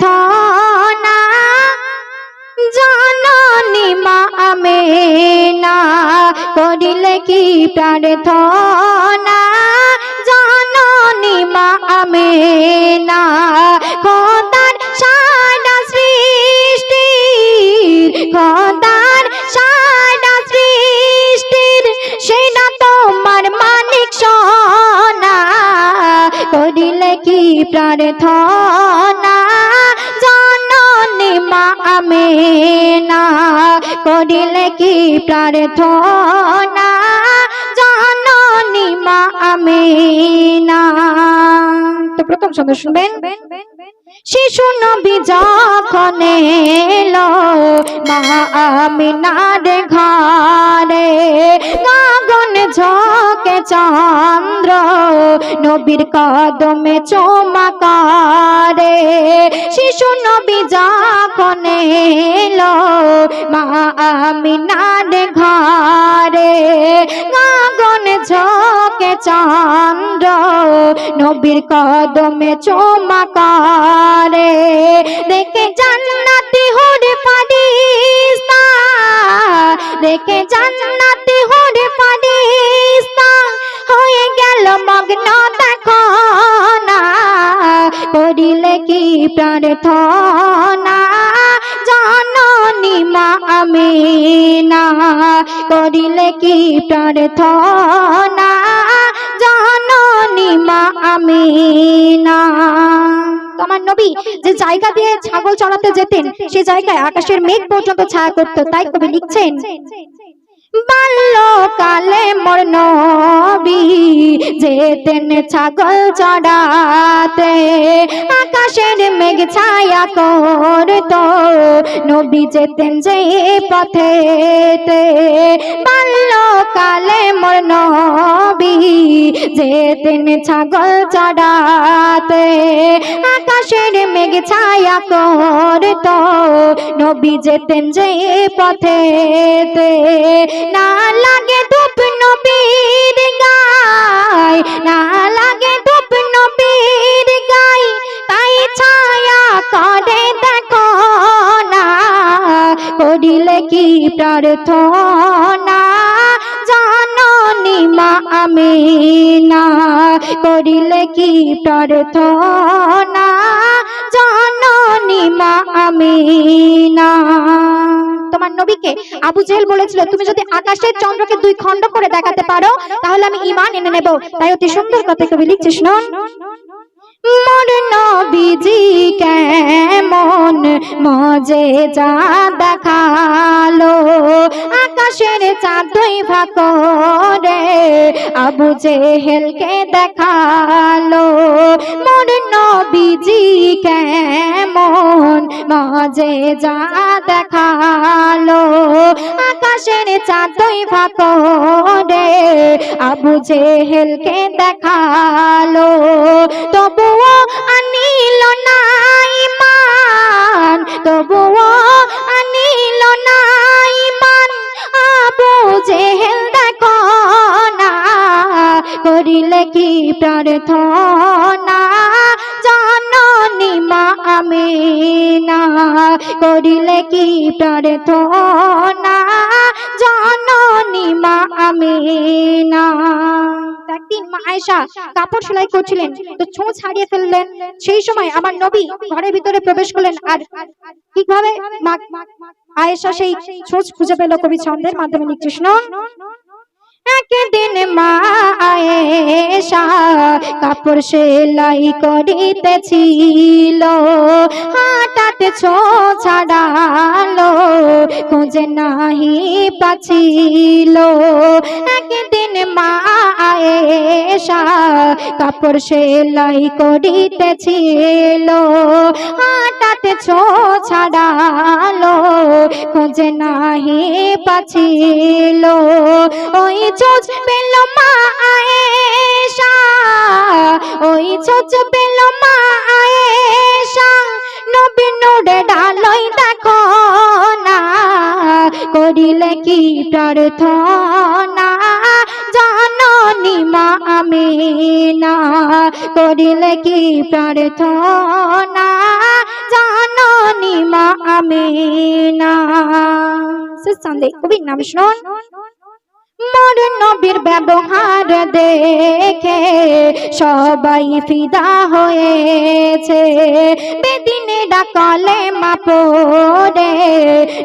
প্রার্থনা জননী মা আমেনা, করিলে কি প্রার্থনা? জননী মা আমেনা খোদার সারা সৃষ্টির খোদার সারা সৃষ্টির, সেটা তোমার মানিক সোনা। করিলে কি প্রার্থনা? আমেনা করিলে কি প্রার্থনা? জননী মা আমি না তো প্রথম ছন্দ শুনবেন। শিশু নবী যখন এলো, মা আমি না রে ঘরে গগন ঝকে চন্দ্র নবীর কদমে চমকারে শিশু নবী যখন এলো মা আমিনার ঘরে। গগন ঝকে চন্দ্র, নবীর কদমে চমকারে দেখে জান্নাতি হুরে ফারিস্তা, দেখে জান্নাতি হুরে ফারিস্তা, হয়ে গেল মগ্ন দেখো না করিলে কি প্রার্থনা করিলে কি প্রার্থনা? জননী মা, আমিনা। তোমার নবী, যে জায়গা দিয়ে ছাগল চড়াতে যেতেন, সে জায়গায় আকাশের মেঘ পর্যন্ত ছায়া করত, তাই কবি লিখছেন বাল্যকালে মোর নবী যেতেন ছাগল চড়াতে। আকাশের মেঘ ছায়া করত, নবী যেতেন যে পথেতে বাল্যকালে মোর নবী যেতেন ছাগল চড়াতে। আকাশের মেঘ ছায়া করত, নবী যেতেন যে পথেতে না লাগে ধূপ নবীর গায়, না লাগে ধূপ নবীর গায়, তাই ছায়া করে দেখো না করিলে কি প্রার্থনা? জননী মা আমিনা করিলে কি প্রার্থনা? তোমার নবীকে আবু জেহেল বলেছিল, তুমি যদি আকাশের চন্দ্রকে দুই খণ্ড করে দেখাতে পারো, তাহলে আমি ইমান এনে নেব। তাই অতি সুন্দর কথা কবি লিখছিস নন মোর নবীজি কেমন মজে যা দেখাল। আকাশের চাঁদই ফাঁকরে আবু জেহেলকে দেখাল, মোর নবীজি কেমন মজে যা দেখাল। আকাশের চাঁদই ফাঁকরে আবু জেহেলকে দেখাল, তবুও আনিল না ইমান, তবুও করিলে কি প্রার্থনা? জননী মা আমিনা, করিলে কি প্রার্থনা? জননী মা আমিনা। একদিন মা আয়েশা কাপড় সেলাই করছিলেন, তো ছোঁচ হারিয়ে ফেললেন। সেই সময় আমার নবী ঘরের ভিতরে প্রবেশ করলেন। আর আয়েশা সেই ছোঁচ খুঁজে পেল? কবি ছন্দের মাধ্যমে না একদিন মা আয়েশা কাপড় সেলাই করিতেছিল। হঠাৎ ছো ছাড়ালো খুঁজে নাহি পাছিল একদিন মা আয়েশা কাপড় সেলাই করিতেছিল। হঠাৎ ছো ছাড়ালো খুঁজে নাহি পাছিল। ওই চোচ পেল মা ওই চোচ পেল মা আয়েশা নবী ডালই দেখো না, করিলে কি প্রার্থনা? জাননি মা আমিনা, করিলে কি প্রার্থনা? কবির নাম মোর নবীর ব্যবহার দেখে সবাই ফিদা হয়েছে। বেদিনে ডাকলে মা পড়ে,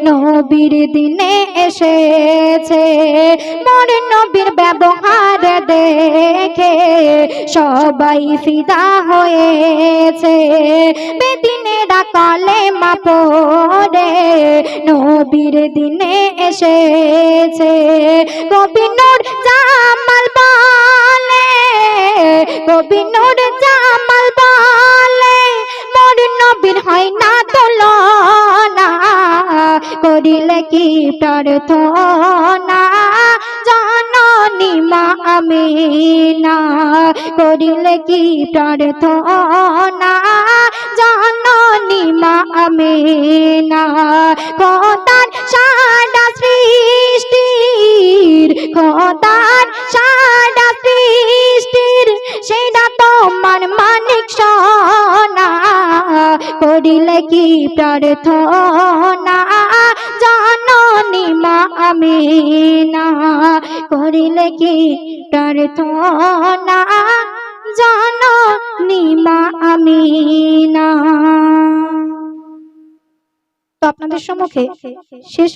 নবীর দিনে এসেছে মোর নবীর ব্যবহার দেখে সবাই ফিদা হয়েছে। বেদিনে ডাকলে মা পড়ে নবীর দিনে এসেছে। কবিনুর জামাল বলে, কবিনুর জামাল বলে মোর নবীর হয় না করিলে কি প্রার্থনা? জননী মা আমিনা, করিলে কি প্রার্থনা? জননী মা আমিনা খোদার সাদা সৃষ্টির খোদার সাদা সৃষ্টির, সেটা তোমার মানিক সোনা। করিলে কি প্রার্থনা? করিলে কি? প্রার্থনা নিমা আমি না তো আপনাদের সম্মুখে শেষ